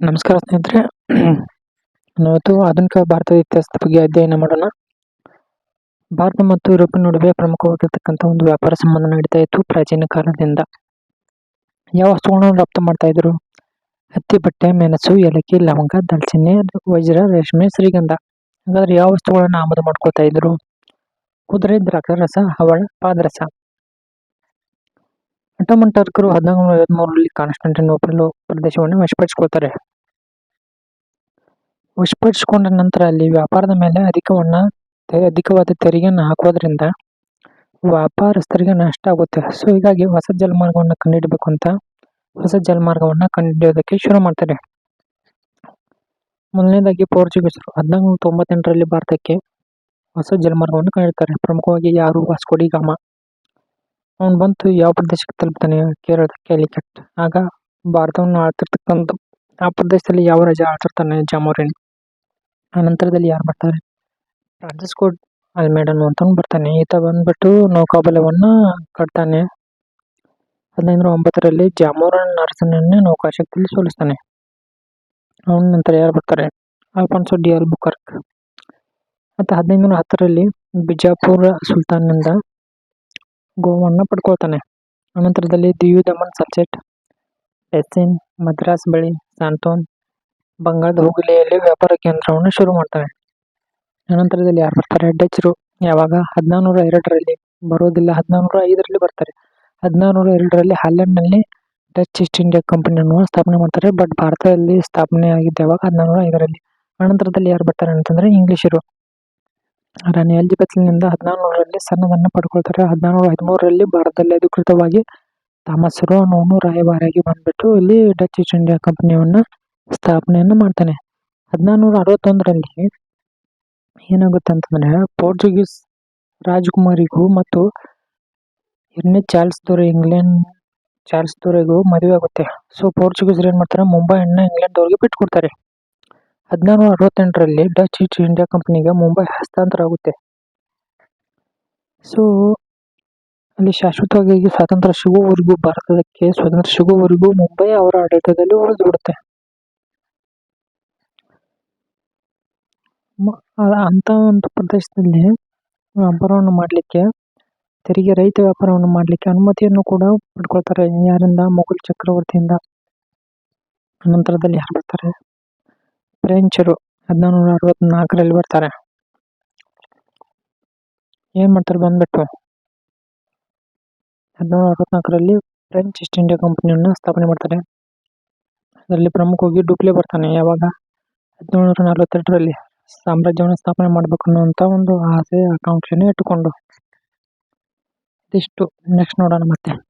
ನಮಸ್ಕಾರ ಸ್ನೇಹಿತರೆ. ಇವತ್ತು ಆಧುನಿಕ ಭಾರತದ ಇತಿಹಾಸದ ಬಗ್ಗೆ ಅಧ್ಯಯನ ಮಾಡೋಣ. ಭಾರತ ಮತ್ತು ಯುರೋಪ್ ನಡುವೆ ಪ್ರಮುಖವಾಗಿರ್ತಕ್ಕಂಥ ಒಂದು ವ್ಯಾಪಾರ ಸಂಬಂಧ ನಡೀತಾ ಇತ್ತು ಪ್ರಾಚೀನ ಕಾಲದಿಂದ. ಯಾವ ವಸ್ತುಗಳನ್ನು ರಫ್ತು ಮಾಡ್ತಾ ಇದ್ರು? ಹತ್ತಿ, ಬಟ್ಟೆ, ಮೆಣಸು, ಏಲಕ್ಕಿ, ಲವಂಗ, ದಾಲ್ಚಿನ್ನಿ, ವಜ್ರ, ರೇಷ್ಮೆ, ಶ್ರೀಗಂಧ. ಹಾಗಾದ್ರೆ ಯಾವ ವಸ್ತುಗಳನ್ನು ಆಮದು ಮಾಡ್ಕೊಳ್ತಾ ಇದ್ರು? ಕುದುರೆ, ದ್ರಾಕ್ಷರಸ ಹವಳ ಪಾದರಸ. ಅಟೋಮನ್ ಟರ್ಕರು ಹದಿನಾಲ್ಕು ಐವತ್ಮೂರರಲ್ಲಿ ಕಾನ್ಸ್ಟಂಟಿನೋಪಲ್ ಪ್ರದೇಶವನ್ನು ವಶಪಡಿಸಿಕೊಳ್ತಾರೆ. ವಶಪಡಿಸಿಕೊಂಡ ನಂತರ ಅಲ್ಲಿ ವ್ಯಾಪಾರದ ಮೇಲೆ ಅಧಿಕವನ್ನ ಅಧಿಕವಾದ ತೆರಿಗೆಯನ್ನು ಹಾಕೋದ್ರಿಂದ ವ್ಯಾಪಾರಸ್ಥರಿಗೆ ನಷ್ಟ ಆಗುತ್ತೆ. ಸೊ ಹೀಗಾಗಿ ಹೊಸ ಜಲಮಾರ್ಗವನ್ನು ಕಂಡುಹಿಡಬೇಕು ಅಂತ ಹೊಸ ಜಲಮಾರ್ಗವನ್ನು ಕಂಡುಹಿಡಿಯೋದಕ್ಕೆ ಶುರು ಮಾಡ್ತಾರೆ. ಮೊದಲನೇದಾಗಿ ಪೋರ್ಚುಗೀಸರು ಹದಿನಾಲ್ಕು ತೊಂಬತ್ತೆಂಟರಲ್ಲಿ ಭಾರತಕ್ಕೆ ಹೊಸ ಜಲಮಾರ್ಗವನ್ನು ಕಂಡಿಡ್ತಾರೆ ಪ್ರಮುಖವಾಗಿ ಯಾರು? ವಾಸ್ಕೋಡಿ ಗಾಮ. ಅವನು ಬಂತು ಯಾವ ಪ್ರದೇಶಕ್ಕೆ ತಲುಪ್ತಾನೆ? ಕೇರಳದ ಕ್ಯಾಲಿಕಟ್. ಆಗ ಭಾರತವನ್ನು ಆಳ್ತಿರ್ತಕ್ಕಂಥ, ಆ ಪ್ರದೇಶದಲ್ಲಿ ಯಾವ ರಾಜ ಆಳ್ತಿರ್ತಾನೆ? ಜಾಮೋರಿನ್. ಆ ನಂತರದಲ್ಲಿ ಯಾರು ಬರ್ತಾರೆ? ಫ್ರಾನ್ಸಿಸ್ಕೋ ಅಲ್ಮೇಡ್ ಅನ್ನುವಂಥವ್ನು ಬರ್ತಾನೆ. ಈತ ಬಂದ್ಬಿಟ್ಟು ನೌಕಾಬಲವನ್ನು ಕಟ್ತಾನೆ. ಹದಿನೈದು ಒಂಬತ್ತರಲ್ಲಿ ಜಾಮೋರನ್ ನೌಕಾ ನೌಕಾಶಕ್ತಿಯಲ್ಲಿ ಸೋಲಿಸ್ತಾನೆ. ಅವನ ನಂತರ ಯಾರು ಬರ್ತಾರೆ? ಅಲ್ಫಾನ್ಸೋ ಡಿ ಅಲ್ಬುಕರ್ಕ್ ಮತ್ತು ಹದಿನೈದು ಹತ್ತರಲ್ಲಿ ಬಿಜಾಪುರ ಸುಲ್ತಾನ್ನಿಂದ ಗೋವನ್ನು ಪಡ್ಕೊಳ್ತಾನೆ. ಅನಂತರದಲ್ಲಿ ದಿಯು ದಮನ್ ಸಲ್ಸೆಟ್ ಎಸ್ಸಿನ್ ಮದ್ರಾಸ್ ಬಳಿ ಸಾಂತೋನ್ ಬಂಗಾಳದ ಹುಗುಲಿಯಲ್ಲಿ ವ್ಯಾಪಾರ ಕೇಂದ್ರವನ್ನು ಶುರು ಮಾಡ್ತಾನೆ ಅನಂತರದಲ್ಲಿ ಯಾರು ಬರ್ತಾರೆ? ಡಚ್ರು ಯಾವಾಗ? ಹದಿನಾರುನೂರ ಎರಡರಲ್ಲಿ. ಬರೋದಿಲ್ಲ ಹದಿನಾರುನೂರ ಐದರಲ್ಲಿ ಬರ್ತಾರೆ. ಹದಿನಾರುನೂರ ಎರಡರಲ್ಲಿ ಹಾಲೆಂಡ್ನಲ್ಲಿ ಡಚ್ ಈಸ್ಟ್ ಇಂಡಿಯಾ ಕಂಪನಿಯನ್ನು ಸ್ಥಾಪನೆ ಮಾಡ್ತಾರೆ. ಬಟ್ ಭಾರತದಲ್ಲಿ ಸ್ಥಾಪನೆ ಆಗಿದ್ದ ಯಾವಾಗ? ಹದಿನಾರು ಐದರಲ್ಲಿ. ಅನಂತರದಲ್ಲಿ ಯಾರು ಬರ್ತಾರೆ ಅಂತಂದ್ರೆ ಇಂಗ್ಲಿಷರು. ರಾಣಿ ಎಲಿಜಬೆತ್ನಿಂದ ಹದಿನಾರುನೂರರಲ್ಲಿ ಸನ್ನದನ್ನು ಪಡ್ಕೊಳ್ತಾರೆ. ಹದಿನಾರುನೂರ ಹದಿಮೂರರಲ್ಲಿ ಭಾರತದಲ್ಲಿ ಅಧಿಕೃತವಾಗಿ ತಾಮಸ್ ರೋ ಅನ್ನೋನು ರಾಯಭಾರಿಯಾಗಿ ಬಂದ್ಬಿಟ್ಟು ಇಲ್ಲಿ ಡಚ್ ಈಸ್ಟ್ ಇಂಡಿಯಾ ಕಂಪನಿಯನ್ನ ಸ್ಥಾಪನೆಯನ್ನು ಮಾಡ್ತಾನೆ. ಹದಿನಾರುನೂರ ಅರವತ್ತೊಂದರಲ್ಲಿ ಏನಾಗುತ್ತೆ ಅಂತಂದ್ರೆ ಪೋರ್ಚುಗೀಸ್ ರಾಜಕುಮಾರಿಗೂ ಮತ್ತು ಎರಡನೇ ಚಾರ್ಲ್ಸ್ ದೊರೆ ಇಂಗ್ಲೆಂಡ್, ಚಾರ್ಲ್ಸ್ ದೊರೆಗೂ ಮದುವೆ ಆಗುತ್ತೆ. ಸೊ ಪೋರ್ಚುಗೀಸ್ ಏನು ಮಾಡ್ತಾರೆ? ಮುಂಬೈಯನ್ನು ಇಂಗ್ಲೆಂಡ್ ಅವ್ರಿಗೆ ಬಿಟ್ಕೊಡ್ತಾರೆ ಹದಿನಾರುನೂರ ಅರವತ್ತೆಂಟರಲ್ಲಿ ಡಚ್ ಈಸ್ಟ್ ಇಂಡಿಯಾ ಕಂಪನಿಗೆ ಮುಂಬೈ ಹಸ್ತಾಂತರ ಆಗುತ್ತೆ. ಸೊ, ಅಲ್ಲಿ ಶಾಶ್ವತವಾಗಿ ಸ್ವಾತಂತ್ರ್ಯ ಸಿಗುವವರೆಗೂ, ಭಾರತಕ್ಕೆ ಸ್ವಾತಂತ್ರ್ಯ ಸಿಗುವವರೆಗೂ ಮುಂಬೈ ಅವರ ಆಡಳಿತದಲ್ಲಿ ಉಳಿದು ಅಂತ ಒಂದು ಪ್ರದೇಶದಲ್ಲಿ ವ್ಯಾಪಾರವನ್ನು ಮಾಡಲಿಕ್ಕೆ, ತೆರಿಗೆ ರಹಿತ ವ್ಯಾಪಾರವನ್ನು ಮಾಡಲಿಕ್ಕೆ ಅನುಮತಿಯನ್ನು ಕೂಡ ಪಡ್ಕೊಳ್ತಾರೆ. ಯಾರಿಂದ? ಮೊಘಲ್ ಚಕ್ರವರ್ತಿಯಿಂದ ನಂತರದಲ್ಲಿ ಯಾರು ಬರ್ತಾರೆ ಫ್ರೆಂಚರು ಹದಿನಾರುನೂರ ಅರವತ್ನಾಲ್ಕರಲ್ಲಿ ಬರ್ತಾರೆ. ಏನು ಮಾಡ್ತಾರೆ ಬಂದ್ಬಿಟ್ಟು? ಹದಿನಾರು ಅರವತ್ನಾಲ್ಕರಲ್ಲಿ ಫ್ರೆಂಚ್ ಈಸ್ಟ್ ಇಂಡಿಯಾ ಕಂಪನಿಯನ್ನು ಸ್ಥಾಪನೆ ಮಾಡ್ತಾರೆ. ಅದರಲ್ಲಿ ಪ್ರಮುಖವಾಗಿ ಡುಪ್ಲೆ ಬರ್ತಾನೆ ಯಾವಾಗ? ಹದಿನೇಳುನೂರ ನಲವತ್ತೆರಡರಲ್ಲಿ ಸಾಮ್ರಾಜ್ಯವನ್ನು ಸ್ಥಾಪನೆ ಮಾಡಬೇಕು ಅನ್ನುವಂಥ ಒಂದು ಆಸೆ ಆಕಾಂಕ್ಷೆಯನ್ನು ಇಟ್ಟುಕೊಂಡು. ಇದಿಷ್ಟು ನೆಕ್ಸ್ಟ್ ನೋಡೋಣ ಮತ್ತೆ.